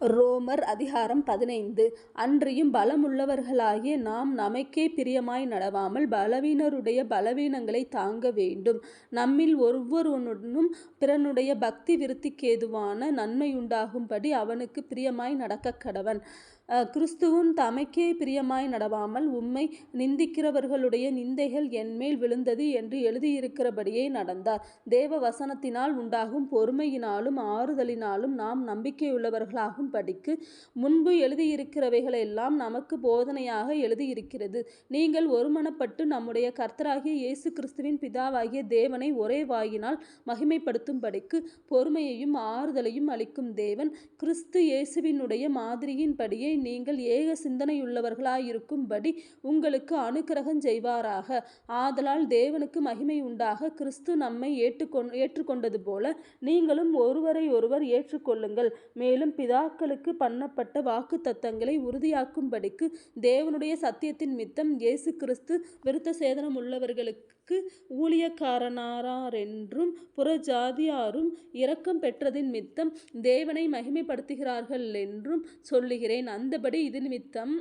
ரோமர் அதிகாரம் பதினைந்து அன்றியும் பலமுள்ளவர்களாகிய நாம் நமக்கே பிரியமாய் நடவாமல் பலவீனருடைய பலவீனங்களை தாங்க வேண்டும். நம்மில் ஒவ்வொருவனுடனும் பிறனுடைய பக்தி விருத்திக்கேதுவான நன்மையுண்டாகும்படி அவனுக்கு பிரியமாய் நடக்க கடவன் கிறிஸ்துவும் தமக்கே பிரியமாய் நடவாமல் உம்மை நிந்திக்கிறவர்களுடைய நிந்தைகள் என்மேல் விழுந்தது என்று எழுதியிருக்கிறபடியே நடந்தார். தேவ வசனத்தினால் உண்டாகும் பொறுமையினாலும் ஆறுதலினாலும் நாம் நம்பிக்கையுள்ளவர்களாகும் படிக்கு முன்பு எழுதியிருக்கிறவைகளெல்லாம் நமக்கு போதனையாக எழுதியிருக்கிறது. நீங்கள் ஒருமனப்பட்டு நம்முடைய கர்த்தராகிய இயேசு கிறிஸ்துவின் பிதாவாகிய தேவனை ஒரே வாயினால் மகிமைப்படுத்தும்படிக்கு பொறுமையையும் ஆறுதலையும் அளிக்கும் தேவன் கிறிஸ்து இயேசுவினுடைய மாதிரியின்படியே நீங்கள் ஏக சிந்தனையுள்ளவர்களாயிருக்கும்படி உங்களுக்கு அனுக்கிரகம் செய்வாராக. ஆதலால் தேவனுக்கு மகிமை உண்டாக கிறிஸ்து நம்மை ஏற்றுக்கொண் ஏற்றுக்கொண்டது போல நீங்களும் ஒருவரையொருவர் ஏற்றுக்கொள்ளுங்கள். மேலும் பிதாக்களுக்கு பண்ணப்பட்ட வாக்கு தத்தங்களை உறுதியாக்கும்படிக்கு தேவனுடைய சத்தியத்தின் மித்தம் இயேசு கிறிஸ்து விருத்த சேதனம் உள்ளவர்களுக்கு விருத்தசேதனமுள்ளவர்களுக்கு ஊழியக்காரனாரென்றும் புறஜாதியாரும் இரக்கம் பெற்றதினிமித்தம் தேவனை மகிமைப்படுத்துகிறார்கள் என்றும் சொல்லுகிறேன். அந்தபடி இது நிமித்தம்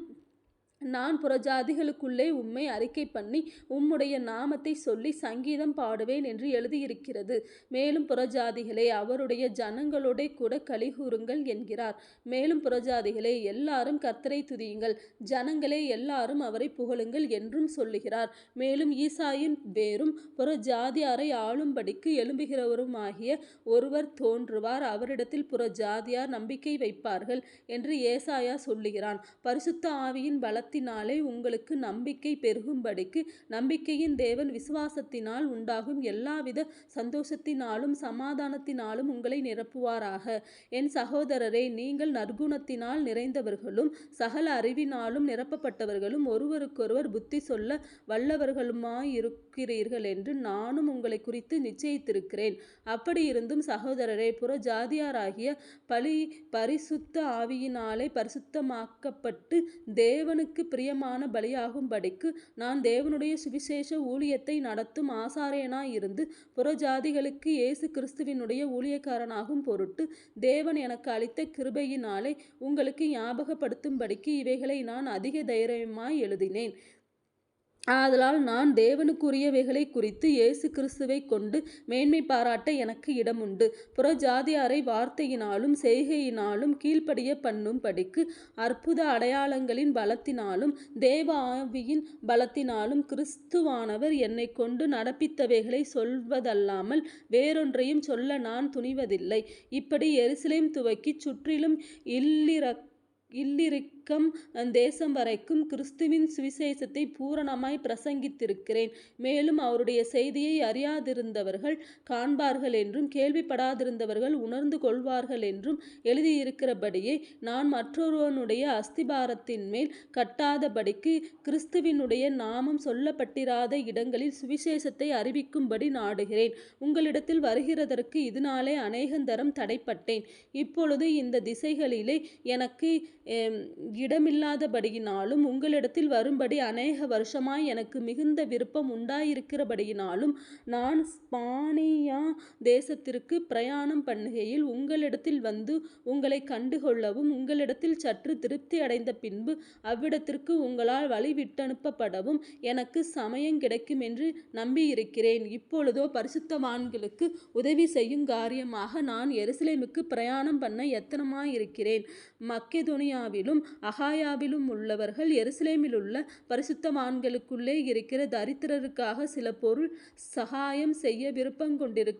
நான் புறஜாதிகளுக்குள்ளே உம்மை அறிக்கை பண்ணி உம்முடைய நாமத்தை சொல்லி சங்கீதம் பாடுவேன் என்று எழுதியிருக்கிறது. மேலும் புறஜாதிகளே அவருடைய ஜனங்களோட கூட கலிகூறுங்கள் என்கிறார். மேலும் புறஜாதிகளே எல்லாரும் கர்த்தரை துதியுங்கள் ஜனங்களே எல்லாரும் அவரை புகழுங்கள் என்றும் சொல்லுகிறார். மேலும் ஈசாயின் வேரும் புறஜாதியாரை ஆளும்படிக்கு எழும்புகிறவருமாகிய ஒருவர் தோன்றுவார் அவரிடத்தில் புறஜாதியார் நம்பிக்கை வைப்பார்கள் என்று ஏசாயா சொல்லுகிறான். பரிசுத்த ஆவியின் பலத்தினாலே உங்களுக்கு நம்பிக்கை பெருகும்படிக்கு நம்பிக்கையின் தேவன் விசுவாசத்தினால் உண்டாகும் எல்லாவித சந்தோஷத்தினாலும் சமாதானத்தினாலும் உங்களை நிரப்புவாராக. என் சகோதரரே நீங்கள் நற்குணத்தினால் நிறைந்தவர்களும் சகல அறிவினாலும் நிரப்பப்பட்டவர்களும் ஒருவருக்கொருவர் புத்தி சொல்ல இருக்கிறீர்கள் என்று நானும் உங்களை குறித்து நிச்சயித்திருக்கிறேன். அப்படியிருந்தும் சகோதரரே புறஜாதியாராகிய பரிசுத்த ஆவியினாலே பரிசுத்தமாக்கப்பட்டு தேவனுக்கு பிரியமான பலியாகும்படிக்கு நான் தேவனுடைய சுவிசேஷ ஊழியத்தை நடத்தும் ஆசாரியனாயிருந்து புறஜாதிகளுக்கு இயேசு கிறிஸ்துவினுடைய ஊழியக்காரனாகும் பொருட்டு தேவன் எனக்கு அளித்த கிருபையினாலே உங்களுக்கு ஞாபகப்படுத்தும்படிக்கு இவைகளை நான் அதிக தைரியமாய் எழுதினேன். ஆதலால் நான் தேவனுக்குரியவைகளைக் குறித்து இயேசு கிறிஸ்துவைக் கொண்டு மேன்மை பாராட்ட எனக்கு இடமுண்டு. புறஜாதியாரை வார்த்தையினாலும் செய்கையினாலும் கீழ்ப்படிய பண்ணும்படிக்கு அற்புத அடையாளங்களின் பலத்தினாலும் தேவ ஆவியின் பலத்தினாலும் கிறிஸ்துவானவர் என்னை கொண்டு நடப்பித்தவைகளை சொல்வதல்லாமல் வேறொன்றையும் சொல்ல நான் துணிவதில்லை. இப்படி எருசலேம் துவக்கிச் சுற்றிலும் இல்லிருக்கம் தேசம் வரைக்கும் கிறிஸ்துவின் சுவிசேஷத்தை பூரணமாய் பிரசங்கித்திருக்கிறேன். மேலும் அவருடைய செய்தியை அறியாதிருந்தவர்கள் காண்பார்கள் என்றும் கேள்விப்படாதிருந்தவர்கள் உணர்ந்து கொள்வார்கள் என்றும் எழுதியிருக்கிறபடியே நான் மற்றொருவனுடைய அஸ்திபாரத்தின் மேல் கட்டாதபடிக்கு கிறிஸ்துவினுடைய நாமம் சொல்லப்பட்டிராத இடங்களில் சுவிசேஷத்தை அறிவிக்கும்படி நாடுகிறேன். உங்களிடத்தில் வருகிறதற்கு இதனாலே அநேகந்தரம் தடைப்பட்டேன். இப்பொழுது இந்த திசைகளிலே எனக்கு இடமில்லாதபடியினாலும் உங்களிடத்தில் வரும்படி அநேக வருஷமாய் எனக்கு மிகுந்த விருப்பம் உண்டாயிருக்கிறபடியினாலும் நான் ஸ்பானி தேசத்திற்கு பிரயாணம் பண்ணுகையில் உங்களிடத்தில் வந்து உங்களைக் கண்டுகொள்ளவும் உங்களிடத்தில் சற்றுத் திருப்தியடைந்த பின்பு அவ்விடத்திற்கு உங்களால் வழிவிட்டனுப்பப்படவும் சமயம் கிடைக்கும் கிடைக்குமென்று நம்பியிருக்கிறேன். இப்பொழுதோ பரிசுத்தவான்களுக்கு உதவி செய்யும் காரியமாக நான் எருசலேமுக்கு பிரயாணம் பண்ண எத்தனமாயிருக்கிறேன். மக்கெதோனியாவிலும் அகாயாவிலுமுள்ளவர்கள் எருசலேமிலுள்ள பரிசுத்தவான்களுக்குள்ளே இருக்கிற தரித்திரருக்காக சில பொருள் சகாயம் செய்ய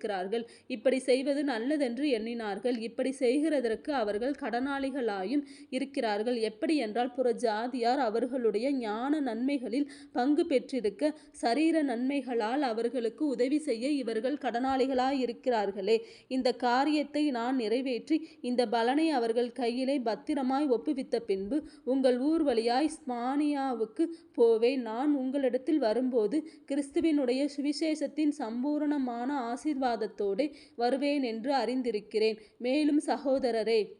விருப்பங்கொண்டிருக்கிறார்கள். இப்படி செய்வது நல்லதென்று எண்ணினார்கள். இப்படி செய்கிறதற்கு அவர்கள் கடனாளிகளாயும் இருக்கிறார்கள். எப்படி என்றால் புற ஜாதியார் அவர்களுடைய ஞான நன்மைகளில் பங்கு பெற்றிருக்க சரீர நன்மைகளால் அவர்களுக்கு உதவி செய்ய இவர்கள் கடனாளிகளாயிருக்கிறார்களே. இந்த காரியத்தை நான் நிறைவேற்றி இந்த பலனை அவர்கள் கையிலே பத்திரமாய் ஒப்புவித்த பின்பு உங்கள் ஊர் வழியாய் ஸ்மானியாவுக்கு போவேன். நான் உங்களிடத்தில் வரும்போது கிறிஸ்துவினுடைய சுவிசேஷத்தின் சம்பூரணமான தோடு வருவேன் என்று அறிந்திருக்கிறேன். மேலும் சகோதரரே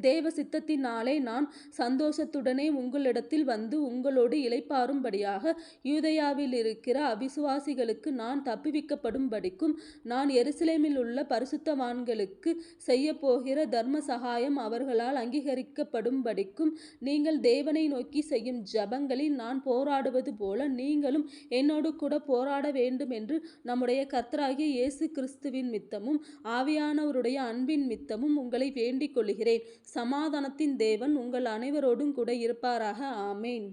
தேவ சித்தத்தினாலே நான் சந்தோஷத்துடனே உங்களிடத்தில் வந்து உங்களோடு இளைப்பாறும்படியாக யூதேயாவிலிருக்கிற அவிசுவாசிகளுக்கு நான் தப்புவிக்கப்படும்படிக்கும் நான் எருசலேமில் எருசலேமிலுள்ள பரிசுத்தவான்களுக்குச் செய்யப்போகிற தர்ம சகாயம் அவர்களால் அங்கீகரிக்கப்படும்படிக்கும் நீங்கள் தேவனை நோக்கி செய்யும் ஜபங்களில் நான் போராடுவது போல நீங்களும் என்னோடு கூட போராட வேண்டும் என்று நம்முடைய கர்த்தராகிய இயேசு கிறிஸ்துவின் மித்தமும் ஆவியானவருடைய அன்பின் மித்தமும் உங்களை வேண்டிக் கொள்கிறேன். சமாதானத்தின் தேவன் உங்கள் அனைவரோடும் கூட இருப்பாராக. ஆமேன்.